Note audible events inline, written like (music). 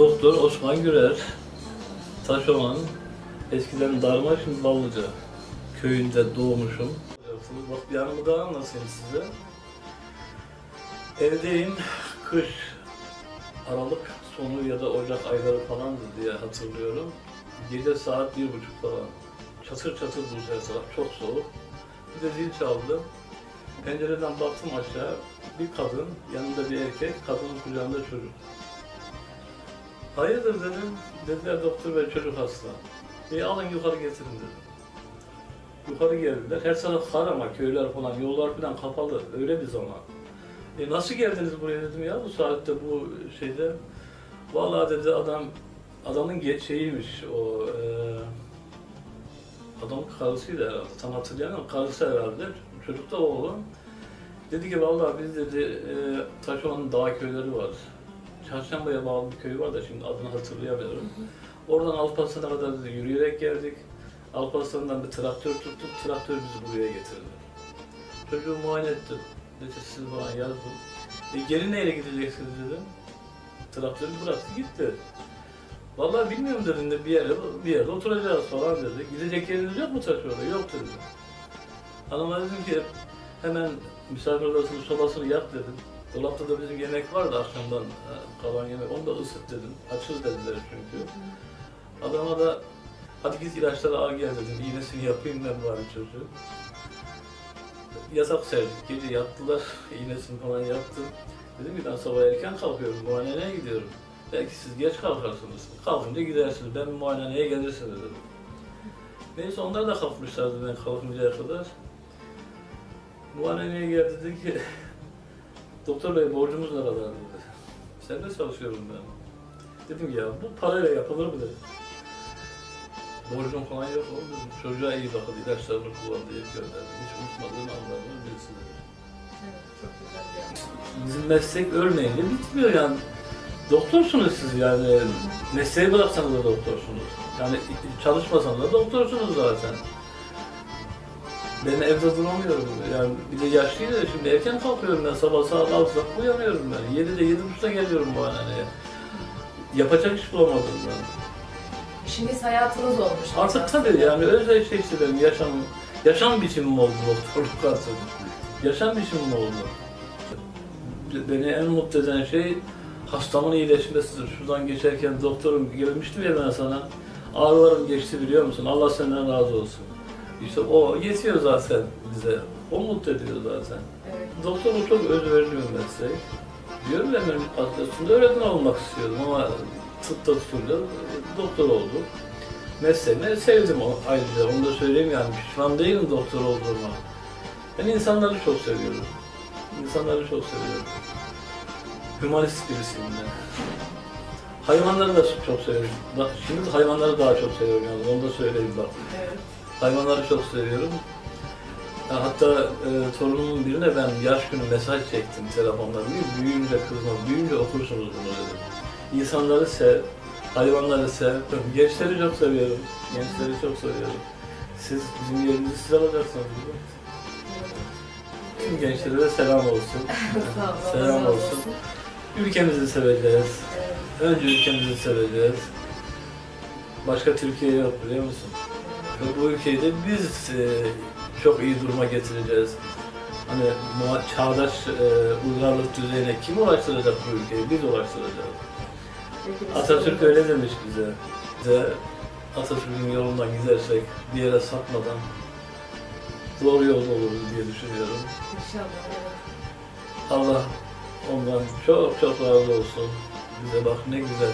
Doktor Osman Gürer, Taşoman, eskiden Darma, şimdi Ballıca köyünde doğmuşum. Bak bir anımı daha anlatayım size. Evdeyim, kış, Aralık sonu ya da Ocak ayları falandı diye hatırlıyorum. Gece saat bir buçuk falan. Çatır çatır buz her taraf, çok soğuk. Bir de zil çaldı. Pencereden baktım aşağı, bir kadın, yanında bir erkek, kadının kucağında çocuk. Hayırdır dedim, dediler doktor bey çocuk hasta. İyi alın yukarı getirin dedim. Yukarı geldiler, her taraf kar ama köyler falan, yollar falan kapalı, öyle bir zaman. E nasıl geldiniz buraya dedim ya bu saatte bu şeyde. Vallahi dedi adam, adamın şeyiymiş o, e, adamın karısıydı herhalde, tam hatırlayamıyorum, karısı herhalde, çocuk da oğlu. Dedi ki vallahi biz dedi, e, Taşova'nın dağ köyleri var. Çarşamba'ya bağlı bir köy var da şimdi adını hatırlayamıyorum. Oradan Alparslan'a kadar yürüyerek geldik. Alparslan'dan bir traktör tuttuk, traktör bizi buraya getirdi. Çocuğu muayene ettim. Dedi siz bana yazdım. E, geri neyle gideceksiniz dedim. Traktörü bıraktı gitti. Vallahi bilmiyorum dedim de bir yere bir yerde oturacağız falan dedi. Gidecek yeriniz yok mu Taşova'da? Yok dedi. Hanıma dedim ki hemen misafir odasının sobasını yak dedim. Dolapta da bizim yemek vardı akşamdan e, kalan yemek. Onu da ısıt dedim. Açız dediler çünkü. Adama da hadi git ilaçları al gel dedim. İğnesini yapayım ben bari çocuğu. Yatak serdik. Gece yattılar. (laughs) İğnesini falan yaptım. Dedim ki ben sabah erken kalkıyorum. Muayeneye gidiyorum. Belki siz geç kalkarsınız. Kalkınca gidersiniz. Ben muayeneye gelirsiniz dedim. Neyse onlar da kalkmışlardı ben kalkıncaya kadar. Muayeneye geldi dedi ki Doktor bey borcumuz ne kadar dedi. Serbest çalışıyorum ben. Dedim ya bu parayla yapılır mı dedi. Borcum falan yok oğlum dedim. Çocuğa iyi bakın ilaçlarını kullan diye gönderdim. Hiç unutmadığım anlardan birisi dedi. Evet, çok güzel bir anı. Bizim meslek ölmeyince bitmiyor yani. Doktorsunuz siz yani. Mesleği bıraksanız da doktorsunuz. Yani çalışmasanız da doktorsunuz zaten. Ben evde duramıyorum. Yani bir de yaşlıyım da şimdi erken kalkıyorum ben sabah saat 6'da uyanıyorum ben. 7'de 7.30'da geliyorum bu haneye. Yapacak iş bulamadım ben. İşiniz hayatınız olmuş. Artık tabii yani öyle şey işte benim yaşam, yaşam biçimim oldu doktorluk artık. Yaşam biçimim oldu. Beni en mutlu eden şey hastamın iyileşmesidir. Şuradan geçerken doktorum gelmiştim ya ben sana. Ağrılarım geçti biliyor musun? Allah senden razı olsun. İşte o yetiyor zaten bize. O mutlu ediyor zaten. Evet. Doktorluk çok özverili bir meslek. Diyorum ya ben aslında öğretmen olmak istiyordum ama tıpta tutunca doktor oldum. Mesleğimi sevdim ayrıca, onu da söyleyeyim yani pişman değilim doktor olduğuma. Ben insanları çok seviyorum. İnsanları çok seviyorum. Hümanist birisiyim ben. Hayvanları da çok seviyorum. Şimdi hayvanları daha çok seviyorum yani onu da söyleyeyim bak. Evet. Hayvanları çok seviyorum. Hatta e, torunumun birine ben yaş günü mesaj çektim telefonla. Büyüyünce kızma, büyüyünce okursunuz bunu dedim. İnsanları sev, hayvanları sev. Gençleri çok seviyorum. Gençleri çok seviyorum. Siz bizim yerimizi siz alacaksınız. Tüm gençlere de selam olsun. (laughs) Selam olsun. Ülkemizi seveceğiz. Önce ülkemizi seveceğiz. Başka Türkiye yok biliyor musun? Bu ülkeyi de biz e, çok iyi duruma getireceğiz. Hani çağdaş e, uygarlık düzeyine kim ulaştıracak bu ülkeyi? Biz ulaştıracağız. Atatürk öyle demiş bize. Bize Atatürk'ün yolundan gidersek bir yere sapmadan doğru yolda oluruz diye düşünüyorum. İnşallah. evet. Allah ondan çok çok razı olsun. Bize bak ne güzel